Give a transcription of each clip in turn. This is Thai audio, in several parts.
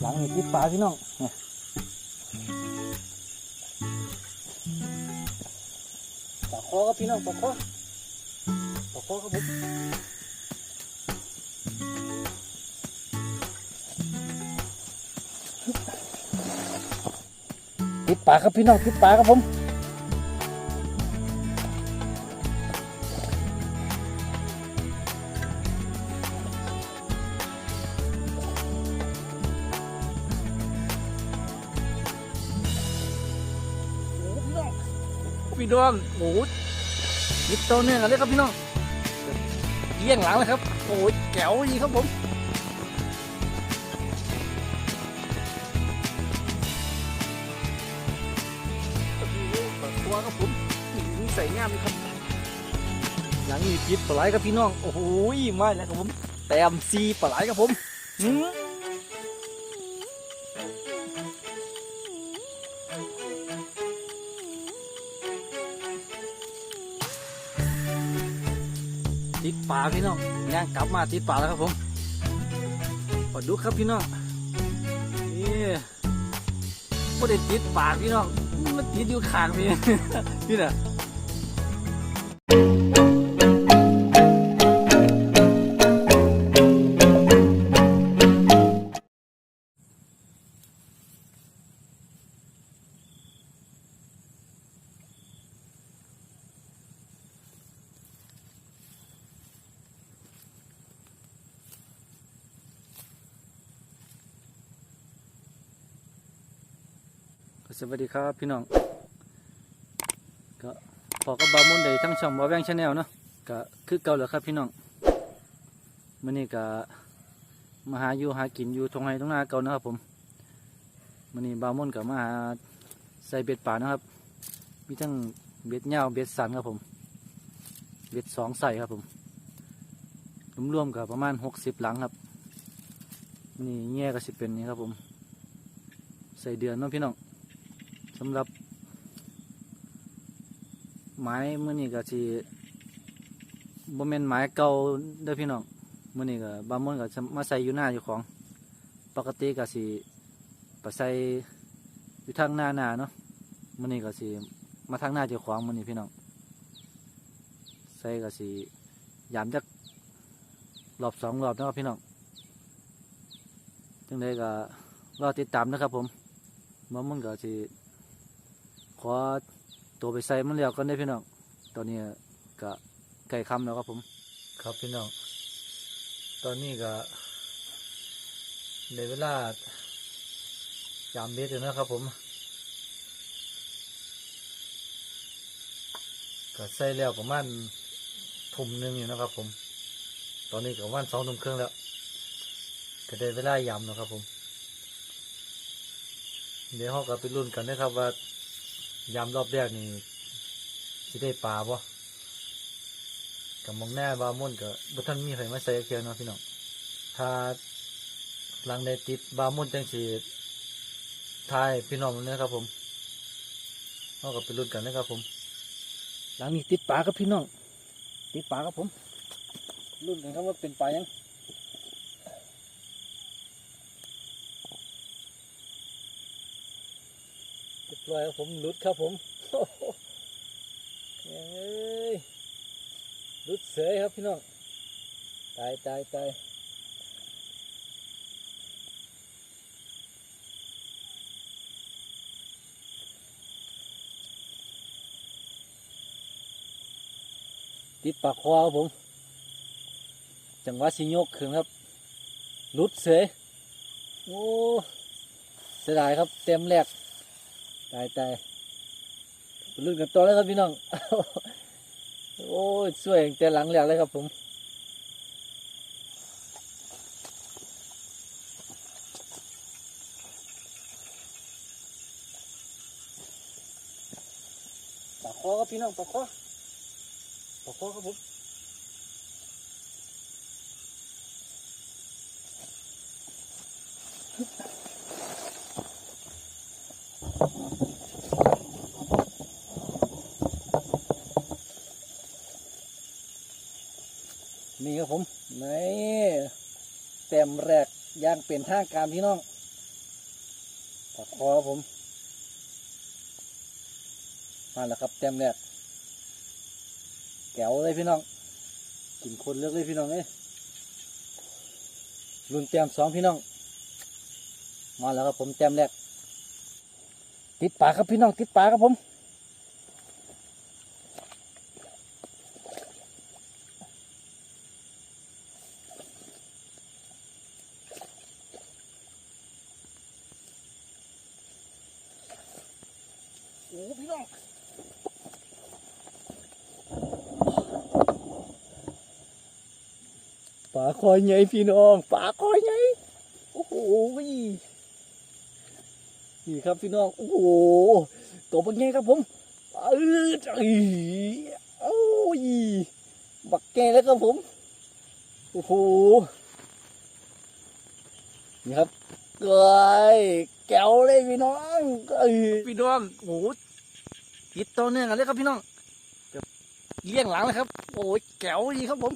หลังนี่ติดปลาพี่น้องเนี่ยปลาคอครับพี่น้องปลาคอปลาคอครับผมติดปลาครับพี่น้องติดปลาครับผม พี่น้องโอ้โหนิดโตเนี่ยกันเลยครับพี่น้องเยี่ยงหลังเลยครับโอ้ยแก้วดีครับผมตัวครับผมใส่งามครับหลังนี้พิษปลาไหลครับพี่น้องโอ้โหไม่แล้วครับผมแต้มซีปลาไหลครับผมหืม ติดปลาพี่น้องย่างกลับมาติดปลาแล้วครับผมปลาดุกครับพี่น้องนี่ไม่ได้ติดปาพี่น้องมันติดอยู่ข้างพี่ พี่น่ะ สวัสดีครับพี่น้องก็พอกับบามุนได้ทั้งช่องบาแวงชาแนลเนาะก็คือเก่าแล้วครับพี่น้องมื่อนี้ก็มาหาอยู่หากินอยู่ตรงไหนตรงหน้าเก่านะครับผมมื่อนี้บามุนกับมาหาใส่เบ็ดป่านะครับมีทั้งเบ็ดเหย้าเบ็ดสันครับผม เบ็ดสองใส่ครับผมรวมๆกับประมาณหกสิบหลังครับนี่แง่ก็สิเป็นนี่ครับผม ใส่เดือนเนาะพี่น้อง สำหรับไม้มื่อนี้ก็สิบ่แม่นไม้เก่าเด้อพี่น้องมื่อนี้ก็บางมื้อก็มาใส่อยู่หน้าอยู่ของ ปกติก็สิไปใส่อยู่ทางหน้าหน้าเนาะมื่อนี้ก็สิมาทางหน้าเจ้าของมื่อนี้พี่น้องใส่ก็สิยามจักรอบสองรอบนะครับพี่น้องจังไดก็รอติดตามนะครับผมมามันก็สิ ขอตัวไปใส่มันแล้วกันได้พี่น้องตอนนี้ก็ใกล้คำแล้วครับผม ครับพี่น้องตอนนี้ก็ในเวลายามเบ็ดอยู่นะครับผมก็ใส่แล้วประมาณทุ่มหนึ่งอยู่นะครับผม ตอนนี้ก็ประมาณสองทุ่มครึ่งแล้วก็ได้เวลายามแล้วครับผม เดี๋ยวเราก็ไปรุ่นกันนะครับว่า ยามรอบแรกนี่สิได้ปลาบ่กับมองแน่บาม่นกับบุท่านมีใครมาใส่เคียวเนาะพี่น้องถ้าหลังได้ติดบาม่นจังสีทายพี่น้องนะครับผมเราก็ไปรุ่นกันนะครับผม หลังนี้ติดปลาครับพี่น้องติดปลาครับผมรุ่นกันครับว่าเป็นปลายัง ร้อยครับผมหลุดครับผมเอ้ยหลุดเสยครับพี่น้อง ตายตายตายติดปากคอครับผม จังหวะสิโยกขึ้นครับลุดเสยโอ้เสียดายครับ เต็มแรก ตายตายลุ้นกันต่อเลยครับพี่น้อง โอ้ยสวยแต่หลังแหลกเลยครับผมปากคอครับพี่น้องปากคอปากคอครับผม นี่ครับผมนี่เต็มแรกย่างเป็นทางการพี่น้องปลาคอครับผมมาแล้วครับแต้มแรกแก้วเลยพี่น้องกินคนเลือกเลยพี่น้องเอ้รุ่นแต้มสองพี่น้อง มาแล้วครับผมแต้มแรกติดปลาครับพี่น้องติดปลาครับผม พี่น้องปลาคอยใหญ่พี่น้องปลาคอยใหญ่โอ้โหนี่ครับพี่น้องโอ้โหตัวบักใหญ่ครับผมเออเอ้ยโอ้ยบักแก่แล้วครับผมโอ้โหนี่ครับเกยแก้วเลยพี่น้องเอ้ยพี่น้องโอ้โห ติดตัวเนื่องกันเลยครับพี่น้องเลี้ยงหลังเลยครับ โอ้ยแก้วดีครับผม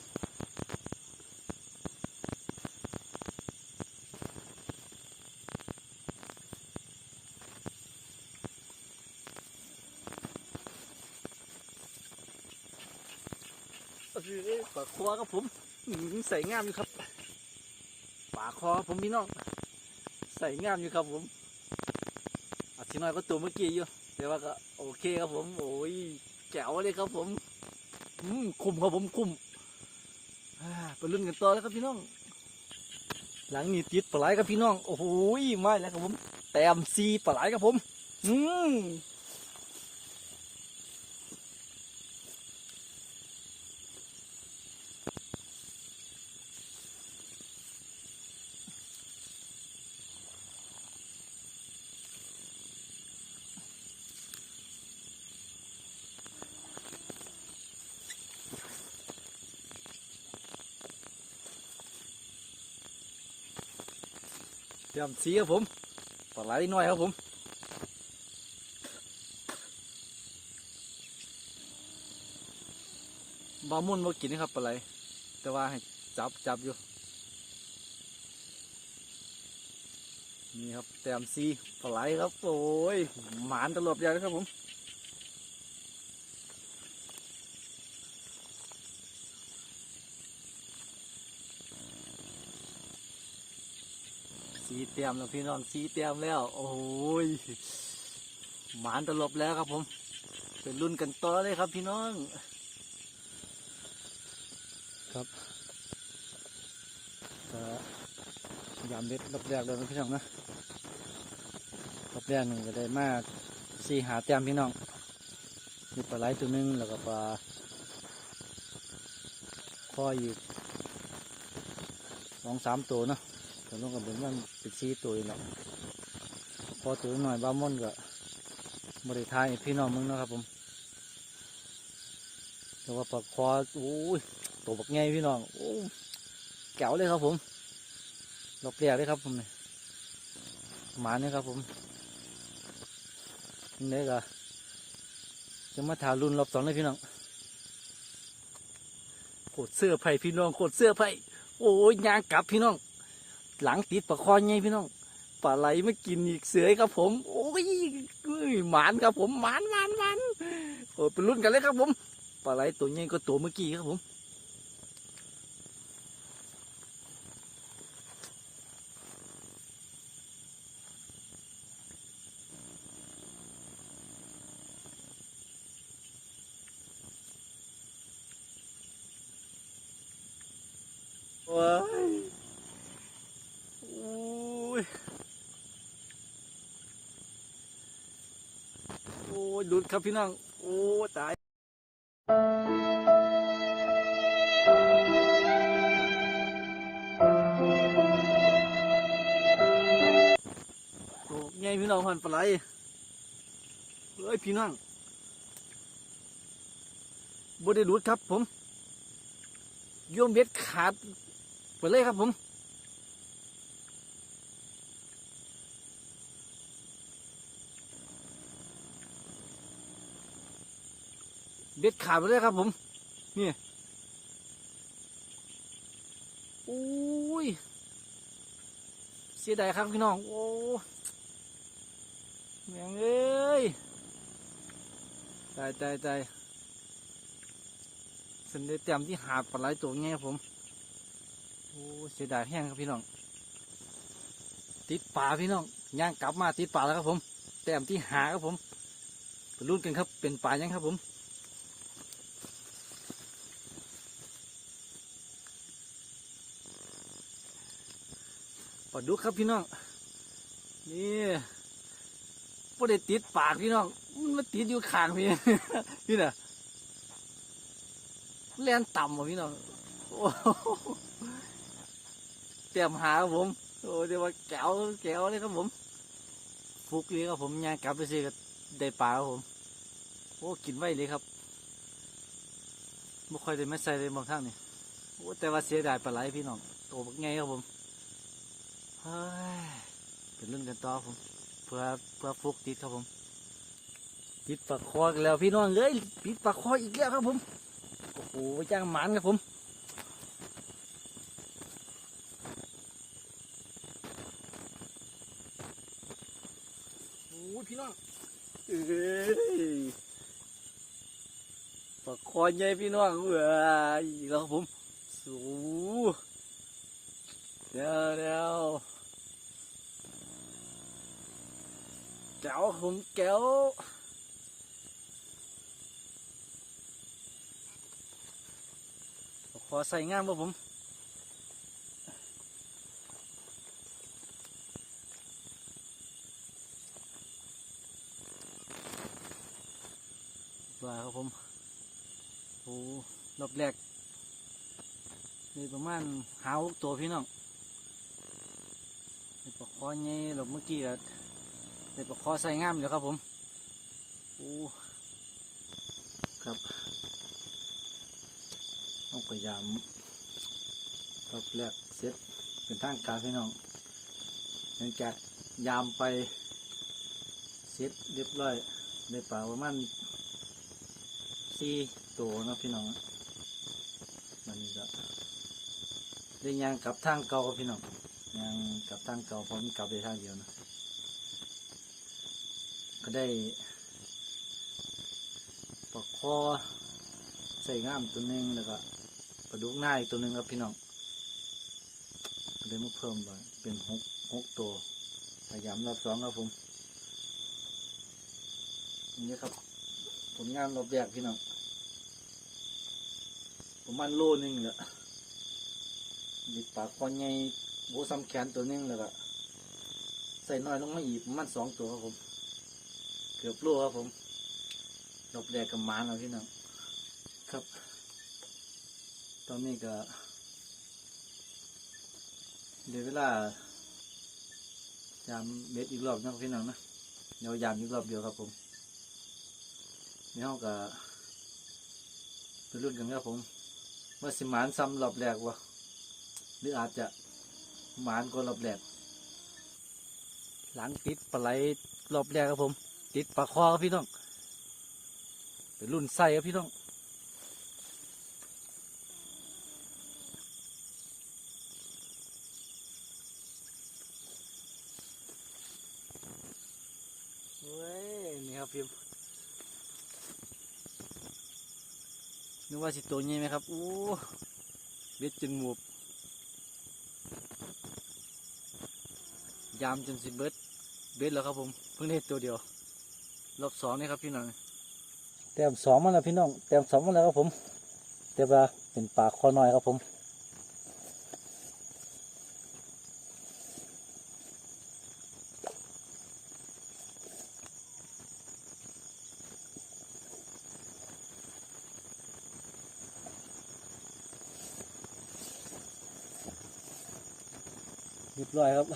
ปลาคอครับผมใส่งามอยู่ครับปลาคอผมพี่น้องใส่งามอยู่ครับผมอาทิน้อยก็ตัวเมื่อกี้อยู่ เรียกว่าก็โอเคครับผม โอ้ยแจ๋วเลยครับผมอืมคุ้มครับผมคุ้มอ่าไปลุ้นกันต่อแล้วครับพี่น้อง หลังนี้ติดปลาไหลครับพี่น้อง โอ้โหมาแล้วครับผม แต้มซีปลาไหลครับผม อืม เตรียมสีครับผมปลาไหลน้อยครับผมบามุนบากินนะครับปลาไหลแต่ว่าให้จับจับอยู่ นี่ครับเตรียมซีปลาไหลครับ โอ้ย หมานตลบใหญ่นะครับผม สีเตรียมแล้วพี่น้องสีเตรียมแล้ว โอ้ยหมานตลบแล้วครับผม เป็นรุ่นกันต่อเลยครับพี่น้อง ครับก็ยามเด็ดรอบแรกเลยนะพี่น้องนะรอบแรกหนึ่งก็ได้มากสี่หาแต้มพี่น้องมีปลาไหลตัวนึงแล้วก็ปลาคออีกสองสามตัวเนาะ แต่ลงกับเป็นมันเป็นซีตัวอีกแล้วพอตัวหน่อยบ้าม่อนก็บริทายพี่น้องมึงนะครับผมแต่ว่าปลาคอโอ้ยตัวบักไงพี่น้องโอ้แก๋วเลยครับผมรอบแรกเลยครับผมเนี่ยหมาเนี่ยครับผมนี่ก็จะมาถารุ่นรอบสองเลยพี่น้องโคตรเสื้อไผ่พี่น้องโคตรเสื้อไผ่โอ้ยยางกลับพี่น้อง หลังติดปลาคอไงพี่น้องปลาไหลไม่กินอีกเสือครับผมโอ้ยเอ้ยหมานครับผมหมานหมานหมานโอ้เป็นรุ่นกันเลยครับผมปลาไหลตัวใหญ่ก็ตัวเมื่อกี้ครับผมว้ายโอ้ย โอ้ยดุดครับพี่น้อง โอ้ตายโอ้ไงพี่น้องพันปลาไหลเฮ้ยพี่น้องบ่ได้ดูดครับผมโยมเบ็ดขาดไปเลยครับผม เบ็ดขาดไปเลยครับ ผมนี่โอ้ยเสียดายครับพี่น้อง โอ้แมงเอ้ยตายตายตายสันได้เต็มที่หาปลาไหลตัวไงครับผม โอ้เสียดายแห้งครับพี่น้อง ติดป่าพี่น้องย่างกลับมาติดป่าแล้วครับผม แต้มที่หาครับผมรุ่นกันครับ เป็นป่ายังครับผม ปลาดุกครับพี่น้อง นี่พอได้ติดปากพี่น้องมันมาติดอยู่ข้างพี่พี่น่ะแล่นต่ำว่ะพี่น้องโอ้โหเตรียมหาครับผมโอ้เดี๋ยวว่าแก้วแก้วเลยครับผม ฟุกเลยครับผมย่างกลับไปซื้อก็ได้ปลาครับผมโอ้กินไว้เลยครับไม่ค่อยได้ไม่ใส่เลยบางท่างนี่โอ้แต่ว่าเสียดายปลาไหลพี่น้องโตบักไงครับผม เป็นรุ่นกันต่อครับผมเพื่อเพื่อฟุกติดครับผมติดปลาคออีกแล้วพี่น้องเลยติดปลาคออีกแล้วครับผมโอ้โหจ้างหมานครับผมโอ้พี่น้องเอ้ยปลาคอใหญ่พี่น้องเอ้ยอีกแล้วครับผมสูเดี๋ยวเดี๋ยว แก้วผมแก้วปลาคอใส่งามครับผมปลาครับผมโอ้รอบแรกนี่ประมาณหาหกตัวพี่น้องนี่ปลาคอใหญ่หลบเมื่อกี้อะ นี่ปลาคอใส่งามเลยครับผมโอ้ครับต้องพยายามรอบแรกเสร็จเป็นทางการพี่น้องหลังจากยามไปเสร็จเรียบร้อยได้ปลาประมาณสี่ตัวนะพี่น้องมันนี้ก็ได้ยางกลับทางเก่าพี่น้องยางกลับทางเก่าเพราะมันกลับได้ทางเดียวนะ ก็ได้ปลาคอใส่ง่ามตัวหนึงแล้วก็ปลาดุกหน้าอีกตัวหนึงครับพี่น้องก็ได้มาเพิ่มไปเป็นหกหกตัวพยายามรอบสองครับผมนี่ครับ ผลงานรอบแรกพี่น้องประมาณโลนึงแหละมีปลาคอใหญ่โบซ้ำแขนตัวหนึงแล้วก็ใส่น้อยลงมาอีกประมาณสองตัวครับผม กือบโลครับผมรอบแรกกับหมานเอาพี่น้องครับ ตอนนี้ก็เดี๋ยวเวลายามเบ็ดอีกรอบนะพี่น้องนะเดี๋ยวยามอีกรอบเดียวครับผมนี่เราก็ไปรุ่นกันครับผมว่าสิหมานซ้ำรอบแรกวะหรืออาจจะหมานก็รอบแรกหลังติดปลาไหลรอบแรกครับผม ติดปลาคอครับพี่น้องไปรุ่นไส้ครับพี่น้องเว้ยนี่ครับพี่นึกว่าสิตัวใหญ่ไหมครับโอ้เบ็ดจนหมูบยามจนสิเบิดเบ็ดแล้วครับผมเพิ่งได้ตัวเดียว รอบสองนี่ครับพี่น้องแต้มสองมาแล้วพี่น้องแต้มสองมาแล้วครับผมแต่ว่าเป็นปลาคอน้อยครับผมเรียบร้อยครับ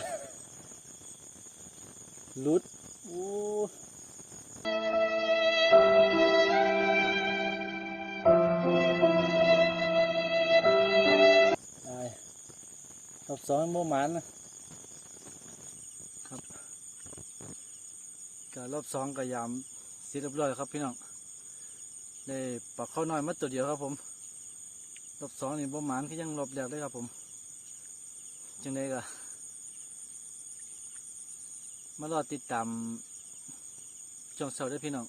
ลุด สองโมหมันนะครับก็รอบสองก็ยามเสร็จเรียบร้อยครับพี่น้องได้ปลาข้าวน้อยมาตัวเดียวครับ ผม รอบสองนี่โมหมันก็ยังรอบแรกเลยครับ ผมจังได้ก็มารอติดตามช่วงเช้าเด้พี่น้อง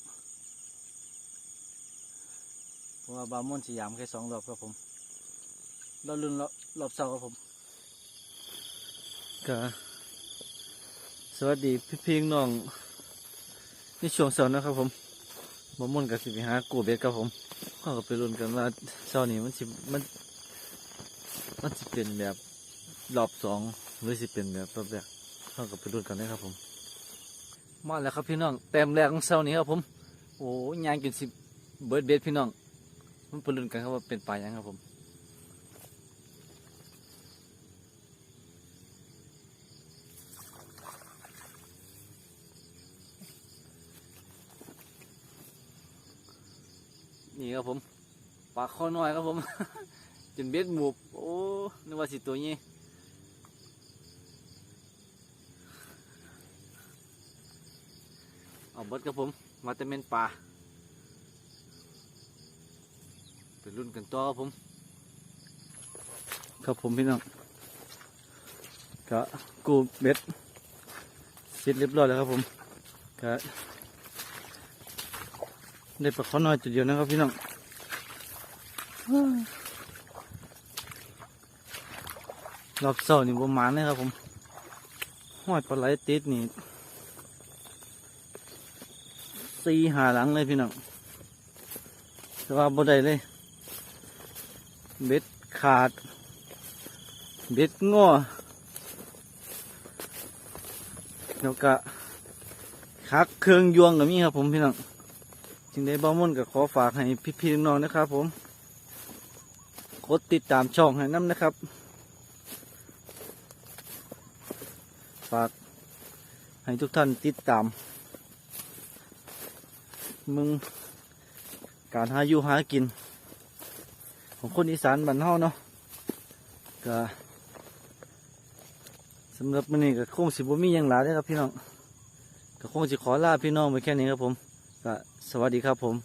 เพราะว่าบาวมอนสยามแค่สองรอบครับผมรอบรุ่นรอบรอบเช้าครับผม ก็สวัสดีพี่พี่น้องในช่วงเช้านะครับผมบาวมอนกับสิไปหากูเบ็ดครับผมเขาก็ไปรุ่นกันว่าเช้านี้มันสิมันมันสิเป็นแบบรอบสองหรือสิเป็นแบบรอบแรกเขาก็ไปรุ่นกันนะครับผมมาแล้วครับพี่น้องเต็มแรกของเช้านี้ครับผมโอ้ยยางจนสิเบิร์ดเบ็ดพี่น้องมันไปลุ้นกันครับว่าเป็นปลายังครับผม นี่ครับผมปลาข้อน้อยครับผม จนเบ็ดหมูบโอ้นึกว่าสิตัวนี้เอาเบิดครับผมมาแต่เมนปลาไปรุ่นกันต่อครับผม ครับผมพี่น้องก็กูเบ็ดเสร็จเรียบร้อยแล้วครับผมก็ ได้ปลาข้อน้อยจุดเดียวนะครับพี่น้องรอบเสาร์นี่ประมาณนี้ครับผมห้อยปลาไหลติดนี่สีหาหลังเลยพี่น้องแต่ว่าบ่ได้เลย เบ็ดขาด เบ็ดง้อแล้วก็คักเครื่องยวงกับมีครับผมพี่น้อง จึงได้บ้ามุ่นกับขอฝากให้พี่ๆน้องๆนะครับ ผมกดติดตามช่องให้น้ำนะครับ ฝากให้ทุกท่านติดตาม มึงการหาอยู่หากิน ของคนอีสานบ้านเฮาเนาะก็สำหรับมื้อนี้ก็คงสิบ่มีหยังหลายเด้อครับพี่น้องก็คงสิขอลาพี่น้องไปแค่นี้ครับผมก็ สวัสดีครับผม